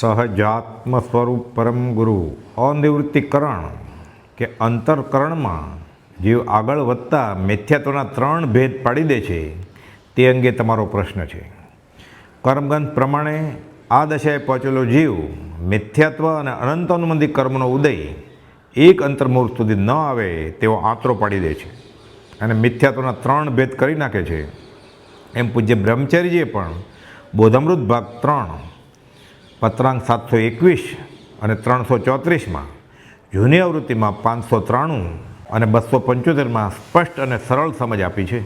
સહજાત્મ સ્વરૂપ પરમ ગુરુ. અનિવૃત્તિકરણ કે અંતરકરણમાં જીવ આગળ વધતા મિથ્યાત્વના ત્રણ ભેદ પાડી દે છે, તે અંગે તમારો પ્રશ્ન છે. કર્મગંધ પ્રમાણે આ દશાએ પહોંચેલો જીવ મિથ્યાત્વ અને અનંત અનુબંધી કર્મનો ઉદય એક અંતર્મુહૂર્ત સુધી ન આવે તેવો આંતરો પાડી દે છે અને મિથ્યાત્વના ત્રણ ભેદ કરી નાખે છે. એમ પૂજ્ય બ્રહ્મચારીજીએ પણ બોધમૃત ભાગ ત્રણ પત્રાંક સાતસો એકવીસ અને ત્રણસો ચોત્રીસમાં જૂની આવૃત્તિમાં પાંચસો ત્રાણું અને બસો પંચોતેરમાં સ્પષ્ટ અને સરળ સમજ આપી છે.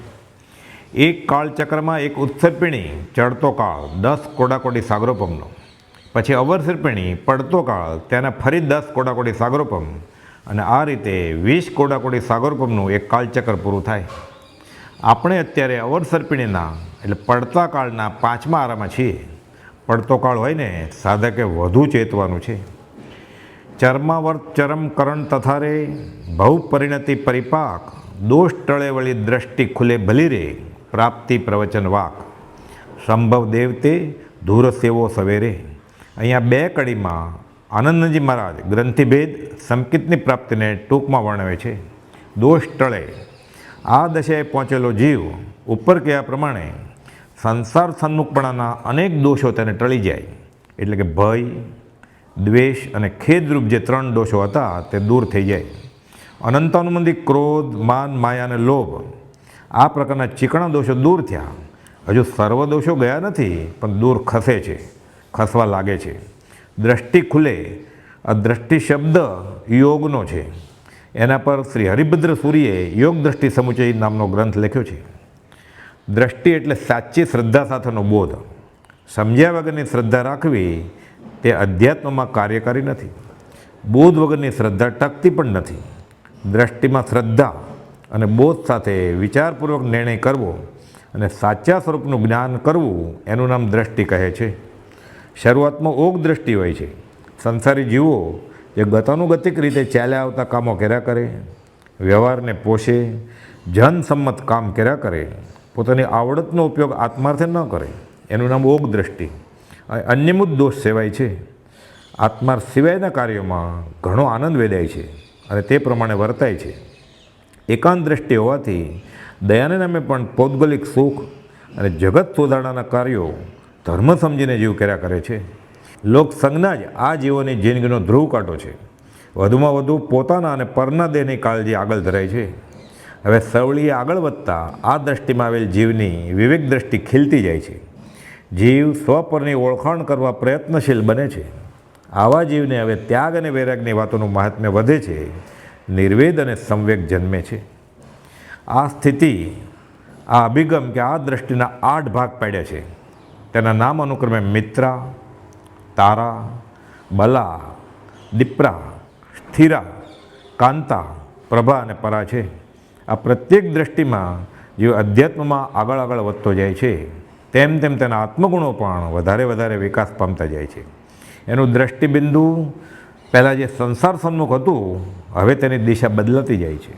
એક કાળચક્રમાં એક ઉત્સર્પિણી, ચડતો કાળ, દસ કોડાકોડી સાગરોપમનો. પછી અવરસર્પિણી, પડતો કાળ, તેના ફરી દસ કોડાકોડી સાગરોપમ અને આ રીતે વીસ કોડાકોડી સાગરોપમનું એક કાળચક્ર પૂરું થાય. આપણે અત્યારે અવરસર્પિણીના, એટલે પડતા કાળના પાંચમા આરામાં છીએ. પડતો કાળ હોય ને, સાધકે વધુ ચેતવાનું છે. ચર્માવર્ત ચરમ કરણ તથારે ભવ પરિણતિ પરિપાક, દોષ ટળે વળી દ્રષ્ટિ ખુલે ભલી રે, પ્રાપ્તિ પ્રવચન વાક. સંભવ દેવતે ધૂર સેવો સવેરે. અહીંયા બે કડીમાં આનંદજી મહારાજ ગ્રંથિભેદ સંકિતની પ્રાપ્તિને ટૂંકમાં વર્ણવે છે. દોષ ટળે. આ દશાએ પહોંચેલો જીવ ઉપર કયા પ્રમાણે સંસાર સન્મુખપણાના અનેક દોષો તેને ટળી જાય. એટલે કે ભય, દ્વેષ અને ખેદરૂપ જે ત્રણ દોષો હતા તે દૂર થઈ જાય. અનંતાનુબંધી ક્રોધ, માન, માયા અને લોભ આ પ્રકારના ચીકણા દોષો દૂર થયા. હજુ સર્વ દોષો ગયા નથી, પણ દૂર ખસે છે, ખસવા લાગે છે. દ્રષ્ટિ ખુલે આ દ્રષ્ટિ શબ્દ યોગનો છે. એના પર શ્રી હરિભદ્ર સૂર્યે યોગ દ્રષ્ટિ સમુચય નામનો ગ્રંથ લખ્યો છે. દ્રષ્ટિ એટલે સાચી શ્રદ્ધા સાથેનો બોધ. સમજ્યા વગરની શ્રદ્ધા રાખવી તે અધ્યાત્મમાં કાર્યકારી નથી. બોધ વગરની શ્રદ્ધા ટકતી પણ નથી. દ્રષ્ટિમાં શ્રદ્ધા અને બોધ સાથે વિચારપૂર્વક નિર્ણય કરવો અને સાચા સ્વરૂપનું જ્ઞાન કરવું એનું નામ દ્રષ્ટિ કહે છે. શરૂઆતમાં ઓગ દ્રષ્ટિ હોય છે. સંસારી જીવો જે ગતાનુગતિક રીતે ચાલ્યા આવતા કામો કર્યા કરે, વ્યવહારને પોષે, જનસંમત કામ કર્યા કરે પોતાની આવડતનો ઉપયોગ આત્માર્થે ન કરે. એનું નામ ઓગ દ્રષ્ટિ. અન્યમુત દોષ સેવાય છે. આત્માર સિવાયના કાર્યોમાં ઘણો આનંદ વેદાય છે અને તે પ્રમાણે વર્તાય છે. એકાંત દ્રષ્ટિ હોવાથી દયાને નામે પણ પૌદ્ગલિક સુખ અને જગત સુધારણાના કાર્યો ધર્મ સમજીને જીવ કર્યા કરે છે. લોક જ આ જીવોની જિંદગીનો ધ્રુવ કાંટો છે. વધુમાં વધુ પોતાના અને પરના દેહની કાળજી આગળ ધરાય છે. હવે સવળીએ આગળ વધતા આ દ્રષ્ટિમાં આવેલ જીવની વિવેક દ્રષ્ટિ ખીલતી જાય છે. જીવ સ્વ પરની ઓળખાણ કરવા પ્રયત્નશીલ બને છે. આવા જીવને હવે ત્યાગ અને વૈરાગની વાતોનું મહાત્મ્ય વધે છે. નિર્વેદ અને સંવેગ જન્મે છે. આ સ્થિતિ, આ અભિગમ કે આ દ્રષ્ટિના આઠ ભાગ પાડ્યા છે. તેના નામ અનુક્રમે મિત્રા, તારા, બલા, દીપરા, સ્થિરા, કાંતા, પ્રભા અને પરા છે. આ પ્રત્યેક દ્રષ્ટિમાં જે અધ્યાત્મમાં આગળ આગળ વધતો જાય છે, તેમ તેમ તેના આત્મગુણો પણ વધારે વધારે વિકાસ પામતા જાય છે. એનું દ્રષ્ટિબિંદુ પહેલાં જે સંસાર સન્મુખ હતું, હવે તેની દિશા બદલાતી જાય છે.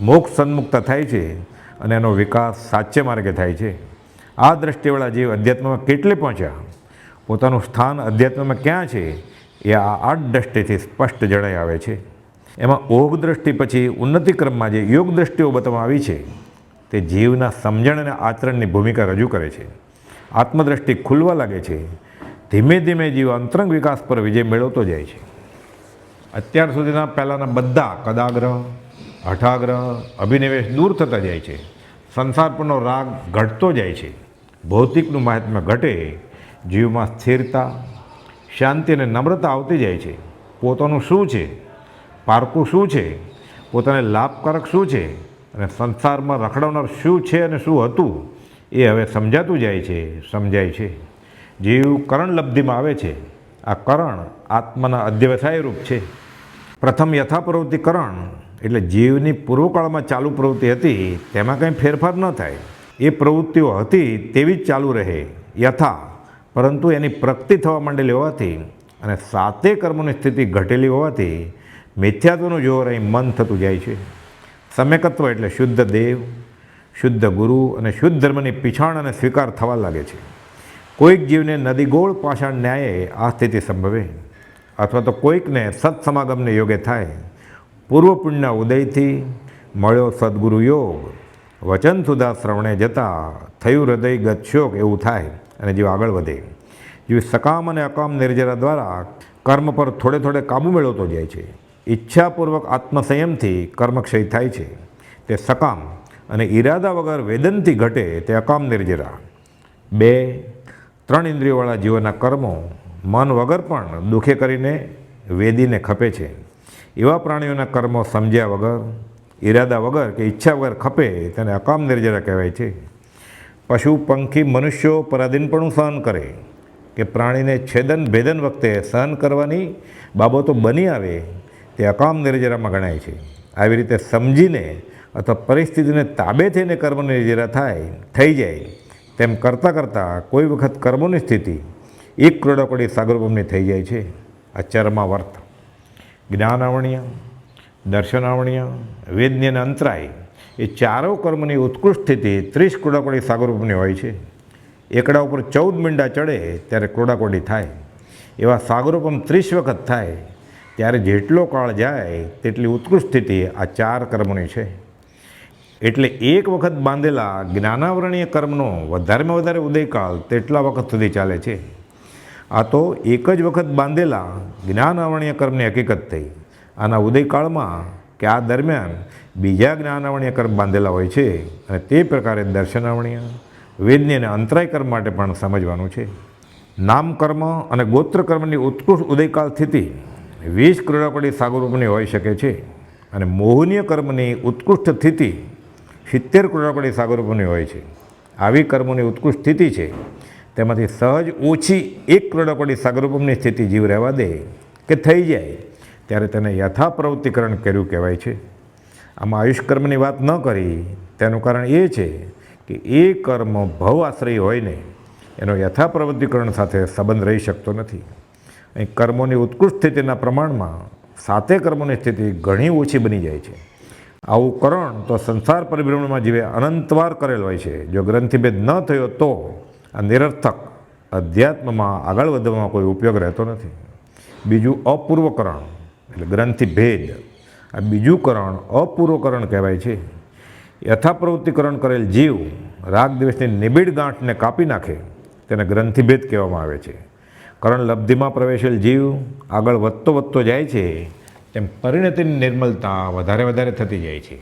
મોક્ષ સન્મુખતા થાય છે અને એનો વિકાસ સાચે માર્ગે થાય છે. આ દ્રષ્ટિવાળા જીવ અધ્યાત્મમાં કેટલે પહોંચ્યા? પોતાનું સ્થાન અધ્યાત્મમાં ક્યાં છે? એ આ આઠ દ્રષ્ટિથી સ્પષ્ટ જણાઈ આવે છે. એમાં ઓગ દ્રષ્ટિ પછી ઉન્નતિ ક્રમમાં જે યોગ દ્રષ્ટિઓ બતાવવામાં આવી છે, તે જીવના સમજણ અને આચરણની ભૂમિકા રજૂ કરે છે. આત્મદ્રષ્ટિ ખુલવા લાગે છે. ધીમે ધીમે જીવ અંતરંગ વિકાસ પર વિજય મેળવતો જાય છે. અત્યાર સુધીના પહેલાંના બધા કદાગ્રહ, હઠાગ્રહ, અભિનિવેશ દૂર થતા જાય છે. સંસાર પરનો રાગ ઘટતો જાય છે. ભૌતિકનું મહાત્મ્ય ઘટે, જીવમાં સ્થિરતા, શાંતિ અને નમ્રતા આવતી જાય છે. પોતાનું શું છે? પારકું શું છે? પોતાને લાભકારક શું છે? અને સંસારમાં રખડાવનાર શું છે અને શું હતું? એ હવે સમજાતું જાય છે, સમજાય છે. જીવ કરણલબ્ધિમાં આવે છે. આ કરણ આત્માના અધ્યવસાય રૂપ છે. પ્રથમ યથાપ્રવૃત્તિ કરણ એટલે જીવની પૂર્વકાળમાં ચાલુ પ્રવૃત્તિ હતી, તેમાં કંઈ ફેરફાર ન થાય. એ પ્રવૃત્તિઓ હતી તેવી જ ચાલુ રહે, યથા. પરંતુ એની પ્રગતિ થવા માંડેલી હોવાથી અને સાતે કર્મોની સ્થિતિ ઘટેલી હોવાથી મિથ્યાત્વનું જોર અહીં મન થતું જાય છે. સમ્યકત્વ એટલે શુદ્ધ દેવ, શુદ્ધ ગુરુ અને શુદ્ધ ધર્મની પીછાણ અને સ્વીકાર થવા લાગે છે. કોઈક જીવને નદી ગોળ પાષાણ ન્યાયે આ સ્થિતિ સંભવે. અથવા તો કોઈકને સત્સમાગમને યોગે થાય. પૂર્વ પુણ્યના ઉદયથી મળ્યો સદગુરુ યોગ. વચન સુધા શ્રવણે જતાં થયું હૃદય ગતશોક એવું થાય અને જીવ આગળ વધે. જીવ સકામ અને અકામ નિર્જરા દ્વારા કર્મ પર થોડે થોડે કાબુ મેળવતો જાય છે. ઈચ્છાપૂર્વક આત્મસંયમથી કર્મક્ષય થાય છે. તે સકામ અને ઈરાદા વગર વેદનથી ઘટે તે અકામ નિર્જરા. બે, ત્રણ ઇન્દ્રિયોવાળા જીવોના કર્મો મન વગર પણ દુઃખે કરીને વેદીને ખપે છે. એવા પ્રાણીઓના કર્મો સમજ્યા વગર, ઈરાદા વગર કે ઈચ્છા વગર ખપે તેને અકામ નિર્જરા કહેવાય છે. પશુ, પંખી, મનુષ્યો પરાધીનપણું સહન કરે કે પ્રાણીને છેદન ભેદન વખતે સહન કરવાની બાબતો બની આવે તે અકામ નિર્જરામાં ગણાય છે. આવી રીતે સમજીને અથવા પરિસ્થિતિને તાબે થઈને કર્મ નિર્જરા થાય, થઈ જાય. તેમ કરતાં કરતાં કોઈ વખત કર્મોની સ્થિતિ એક કરોડોકડી સાગરભૂમની થઈ જાય છે. આ ચરમાવર્ત જ્ઞાનાવણીય દર્શનાવણીય વેદની અંતરાય એ ચારો કર્મની ઉત્કૃષ્ટ સ્થિતિ ત્રીસ ક્રોડાકોડી સાગરૂપની હોય છે. એકડા ઉપર ચૌદ મીંડા ચડે ત્યારે ક્રોડાકોડી થાય. એવા સાગરોપમ ત્રીસ વખત થાય. ત્યારે જેટલો કાળ જાય તેટલી ઉત્કૃષ્ટ સ્થિતિ આ ચાર કર્મોની છે. એટલે એક વખત બાંધેલા જ્ઞાનાવરણીય કર્મનો વધારેમાં વધારે ઉદયકાળ તેટલા વખત સુધી ચાલે છે. આ તો એક જ વખત બાંધેલા જ્ઞાનાવરણીય કર્મની હકીકત થઈ. આના ઉદયકાળમાં કે આ દરમિયાન બીજા જ્ઞાનાવરણીય કર્મ બાંધેલા હોય છે અને તે પ્રકારે દર્શનાવણીય વેદની અને અંતરાય કર્મ માટે પણ સમજવાનું છે. નામ કર્મ અને ગોત્ર કર્મની ઉત્કૃષ્ટ ઉદયકાળ સ્થિતિ વીસ ક્રોડાપડી સાગરૂપની હોઈ શકે છે અને મોહનીય કર્મની ઉત્કૃષ્ટ સ્થિતિ સિત્તેર ક્રોડાપડી સાગરૂપની હોય છે. આવી કર્મોની ઉત્કૃષ્ટ સ્થિતિ છે, તેમાંથી સહજ ઓછી એક ક્રોડાપડી સાગરરૂપમની સ્થિતિ જીવ રહેવા દે કે થઈ જાય, ત્યારે તેને યથાપ્રવૃત્તિકરણ કર્યું કહેવાય છે. આમાં આયુષ્કર્મની વાત ન કરી, તેનું કારણ એ છે કે એ કર્મ ભવ આશ્રય હોય ને, એનો યથાપ્રવૃત્તિકરણ સાથે સંબંધ રહી શકતો નથી. કર્મોની ઉત્કૃષ્ટ સ્થિતિના પ્રમાણમાં સાતે કર્મોની સ્થિતિ ઘણી ઓછી બની જાય છે. આવું કરણ તો સંસાર પરિભ્રમણમાં જીવે અનંતવાર કરેલ હોય છે. જો ગ્રંથિભેદ ન થયો તો આ નિરર્થક અધ્યાત્મમાં આગળ વધવામાં કોઈ ઉપયોગ રહેતો નથી. બીજું અપૂર્વકરણ એટલે ગ્રંથિભેદ આ બીજું કરણ અપૂર્વકરણ કહેવાય છે. યથાપ્રવૃત્તિકરણ કરેલ જીવ રાગ દિવસની નિબિડ ગાંઠને કાપી નાખે, તેને ગ્રંથિભેદ કહેવામાં આવે છે. કરણ લબ્ધિમાં પ્રવેશેલ જીવ આગળ વધતો વધતો જાય છે, તેમ પરિણતિની નિર્મલતા વધારે વધારે થતી જાય છે.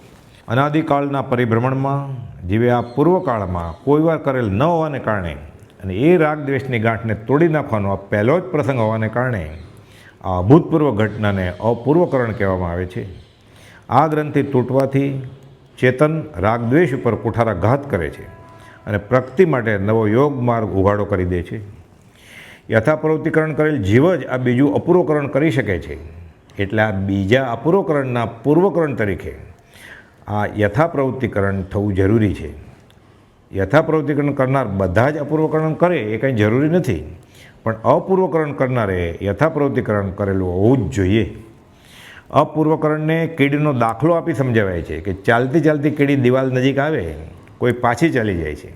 અનાદિકાળના પરિભ્રમણમાં જીવે આ પૂર્વકાળમાં કોઈ વાર કરેલ ન હોવાને કારણે અને એ રાગ દ્વેષની ગાંઠને તોડી નાખવાનો આ પહેલો જ પ્રસંગ હોવાને કારણે આ અભૂતપૂર્વ ઘટનાને અપૂર્વકરણ કહેવામાં આવે છે. આ ગ્રંથિ તૂટવાથી ચેતન રાગદ્વેષ ઉપર કુઠારાઘાત કરે છે અને પ્રગતિ માટે નવો યોગ માર્ગ ઉઘાડો કરી દે છે. યથાપ્રવૃત્તિકરણ કરેલ જીવ જ આ બીજું અપૂર્વકરણ કરી શકે છે. એટલે આ બીજા અપૂર્વકરણના પૂર્વકરણ તરીકે આ યથાપ્રવૃત્તિકરણ થવું જરૂરી છે. યથાપ્રવૃત્તિકરણ કરનાર બધા જ અપૂર્વકરણ કરે એ કંઈ જરૂરી નથી. પણ અપૂર્વકરણ કરનારે યથાપ્રવૃત્તિકરણ કરેલું હોવું જ જોઈએ. અપૂર્વકરણને કીડીનો દાખલો આપી સમજાવાય છે કે ચાલતી ચાલતી કીડી દિવાલ નજીક આવે, કોઈ પાછી ચાલી જાય છે,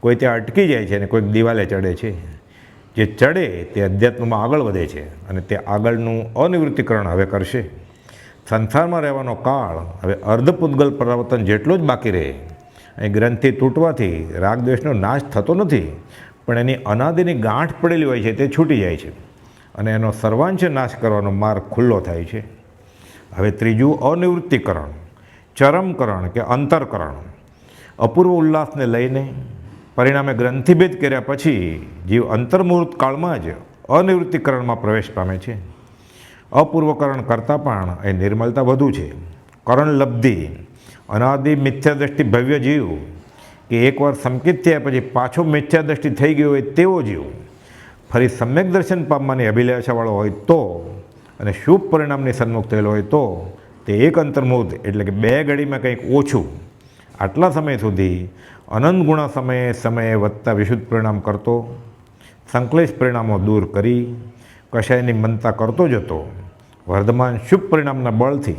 કોઈ ત્યાં અટકી જાય છે અને કોઈક દિવાલે ચડે છે. જે ચડે તે અધ્યાત્મમાં આગળ વધે છે અને તે આગળનું અનિવૃત્તિકરણ હવે કરશે. સંસારમાં રહેવાનો કાળ, હવે અર્ધપૂતગલ પરાવર્તન જેટલો જ બાકી રહે. અહીં ગ્રંથિ તૂટવાથી રાગદ્વેષનો નાશ થતો નથી, પણ એની અનાદિની ગાંઠ પડેલી હોય છે તે છૂટી જાય છે અને એનો સર્વાંશ નાશ કરવાનો માર્ગ ખુલ્લો થાય છે. હવે ત્રીજું અનિવૃત્તિકરણ, ચરમકરણ કે અંતરકરણ. અપૂર્વ ઉલ્લાસને લઈને પરિણામે ગ્રંથિભેદ કર્યા પછી જીવ અંતર્મુહૂર્ત કાળમાં જ અનિવૃત્તિકરણમાં પ્રવેશ પામે છે. અપૂર્વકરણ કરતાં પણ એ નિર્મલતા વધુ છે. કરણ લબ્ધિ અનાદિ મિથ્યાદ્રષ્ટિ ભવ્ય જીવ, કે એકવાર સંકેત થયા પછી પાછો મિથ્યાદ્રષ્ટિ થઈ ગયો હોય તેવો જીવ, ફરી સમ્યક દર્શન પામવાની અભિલાષાવાળો હોય તો અને શુભ પરિણામની સન્મુખ થયેલો હોય તો તે એક અંતર્મુહૂર્ત એટલે કે બે ઘડીમાં કંઈક ઓછું. આટલા સમય સુધી અનંત ગુણા સમયે સમયે વધતા વિશુદ્ધ પરિણામ કરતો, સંકલેશ પરિણામો દૂર કરી, કશાયની મનતા કરતો જતો, વર્ધમાન શુભ પરિણામના બળથી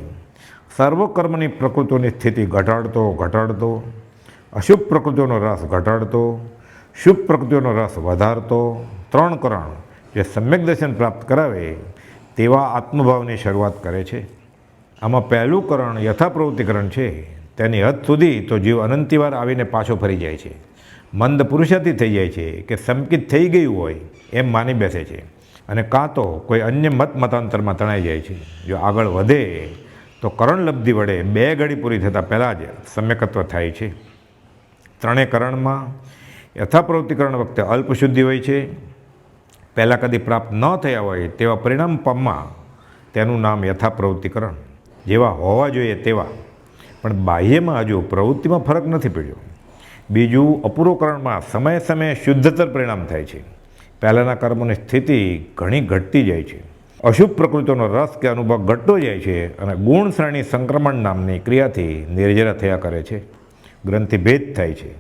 સર્વકર્મની પ્રકૃતિની સ્થિતિ ઘટાડતો ઘટાડતો, અશુભ પ્રકૃતિઓનો રસ ઘટાડતો, શુભ પ્રકૃતિઓનો રસ વધારતો, ત્રણ કરણ જે સમ્યક દર્શન પ્રાપ્ત કરાવે તેવા આત્મભાવની શરૂઆત કરે છે. આમાં પહેલું કરણ યથાપ્રવૃત્તિકરણ છે. તેની હદ સુધી તો જીવ અનંતિવાર આવીને પાછો ફરી જાય છે. મંદ પુરુષાથી થઈ જાય છે કે સંકિત થઈ ગયું હોય એમ માની બેસે છે. અને કાં તો કોઈ અન્ય મત મતાંતરમાં તણાઈ જાય છે. જો આગળ વધે તો કરણ લબ્ધિ વડે બે ઘડી પૂરી થતાં પહેલાં જ સમ્યકત્વ થાય છે. ત્રણેય કરણમાં યથાપ્રવૃત્તિકરણ વખતે અલ્પશુદ્ધિ હોય છે. પહેલાં કદી પ્રાપ્ત ન થયા હોય તેવા પરિણામ પામવા તેનું નામ યથાપ્રવૃત્તિકરણ જેવા હોવા જોઈએ તેવા પણ બાહ્યમાં હજુ પ્રવૃત્તિમાં ફરક નથી પડ્યો. બીજું અપૂરોકરણમાં સમયે સમયે શુદ્ધતર પરિણામ થાય છે. પહેલાંના કર્મોની સ્થિતિ ઘણી ઘટતી જાય છે. અશુભ પ્રકૃતિનો રસ કે અનુભવ ઘટતો જાય છે અને ગુણ શ્રેણી સંક્રમણ નામની ક્રિયાથી નિર્જરા થયા કરે છે. ગ્રંથિભેદ થાય છે.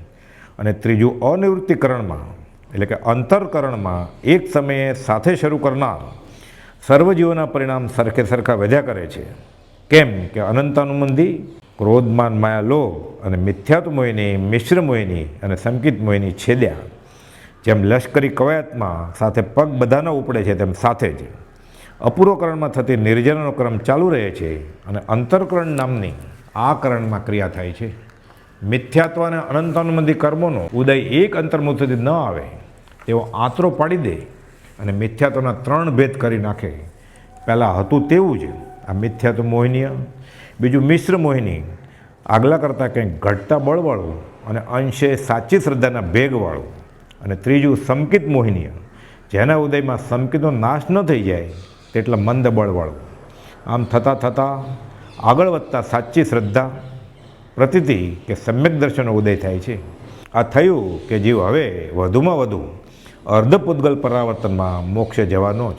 અને ત્રીજું, અનિવૃત્તિકરણમાં, એટલે કે અંતરકરણમાં એક સમયે સાથે શરૂ કરનાર સર્વજીવોના પરિણામ સરખે સરખા વધ્યા કરે છે. કેમ કે અનંતાનુબંધી ક્રોધમાન માયા લોભ અને મિથ્યાત્વ મોહિની મિશ્ર મોહિની અને સંકિત મોહિની છેદ્યા જેમ લશ્કરી કવાયતમાં સાથે પગ બધાના ઉપડે છે, તેમ સાથે જ. અપૂર્વકરણમાં થતી નિર્જનનો ક્રમ ચાલુ રહે છે અને અંતરકરણ નામની આ કરણમાં ક્રિયા થાય છે. મિથ્યાત્વ અને અનંતાનુબંધી કર્મોનો ઉદય એક અંતર્મુખથી ન આવે તેવો આંતરો પાડી દે અને મિથ્યાત્વના ત્રણ ભેદ કરી નાખે. પહેલાં હતું તેવું જ. આ મિથ્યાત્વ મોહિનીય બીજું મિશ્ર મોહિની. આગલા કરતાં કંઈક ઘટતા બળવાળું અને અંશે સાચી શ્રદ્ધાના ભેગવાળું. અને ત્રીજું સંકિત મોહિનીય જેના ઉદયમાં સંકિતનો નાશ ન થઈ જાય તેટલા મંદ બળવાળું. આમ થતાં થતાં આગળ વધતા સાચી શ્રદ્ધા, પ્રતીતિ કે સમ્યક દર્શનનો ઉદય થાય છે. આ થયું કે જીવ હવે વધુમાં વધુ અર્ધપુદ્ગલ પરાવર્તનમાં મોક્ષે જવાનો જ.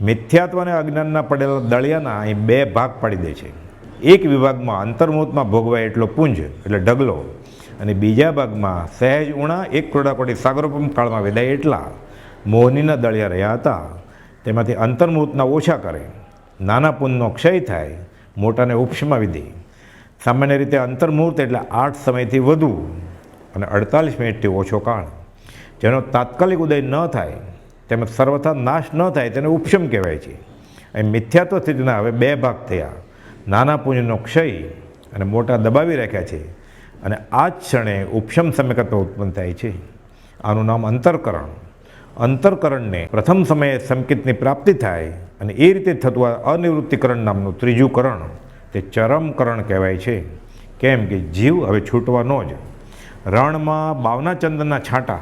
મિથ્યાત્વ અને અજ્ઞાનના પડેલા દળિયાના અહીં બે ભાગ પાડી દે છે. એક વિભાગમાં અંતર્મુતમાં ભોગવાય એટલો પુંજ, એટલે ઢગલો, અને બીજા ભાગમાં સહેજ ઉણા, એક ક્રોડાકોટી સાગરોપમ કાળમાં વેદાય એટલા મોહનીના દળિયા રહ્યા હતા. તેમાંથી અંતર્મુતના ઓછા કરે. નાના પુનનો ક્ષય થાય, મોટાને ઉપશમાં દે સામાન્ય રીતે અંતર્મુહૂર્ત એટલે આઠ સમયથી વધુ, અને અડતાલીસ મિનિટથી ઓછો કાળ. જેનો તાત્કાલિક ઉદય ન થાય તેમજ સર્વથા નાશ ન થાય તેને ઉપશમ કહેવાય છે. અહીં મિથ્યાત્વ સ્થિતિના હવે બે ભાગ થયા. નાના પુંજનો ક્ષય અને મોટા દબાવી રાખ્યા છે. અને આ જ ક્ષણે ઉપશમ સમ્યકત્વ ઉત્પન્ન થાય છે. આનું નામ અંતરકરણ. અંતરકરણને પ્રથમ સમયે સંકેતની પ્રાપ્તિ થાય અને એ રીતે થતું આ અનિવૃત્તિકરણ નામનું ત્રીજું કરણ તે ચરમકરણ કહેવાય છે. કેમ કે જીવ હવે છૂટવાનો જ. રણમાં બાવના ચંદનના છાંટા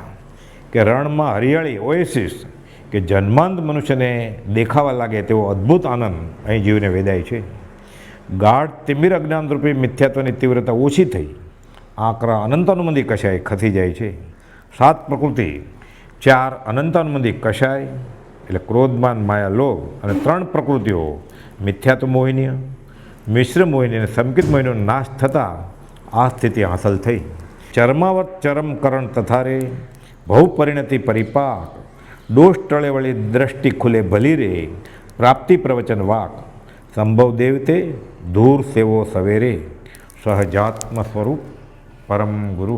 કે રણમાં હરિયાળી ઓએસિસ કે જન્માંત મનુષ્યને દેખાવા લાગે તેવો અદ્ભુત આનંદ અહીં જીવને વેદાય છે. ગાઢ તિમિર અજ્ઞાનરૂપી મિથ્યાત્વની તીવ્રતા ઓછી થઈ. આકરા અનંતાનુમંદી કશાય ખસી જાય છે. સાત પ્રકૃતિ, ચાર અનંતાનુમંદી કશાય, એટલે ક્રોધમાન, માયા, લોભ અને ત્રણ પ્રકૃતિઓ, મિથ્યાત્વ મોહિનીય મિશ્ર મોહિની અને સંકિત મોહિનીનો નાશ થતાં આ સ્થિતિ હાંસલ થઈ. ચરમાવત ચરમકરણ તથારે બહુપરિણતિ પરિપાક દોષ ટળે વળી દ્રષ્ટિ ખુલે ભલી રે પ્રાપ્તિ પ્રવચન વાક સંભવ દેવતે ધૂર સેવો સવેરે સહજાત્મ સ્વરૂપ પરમ ગુરુ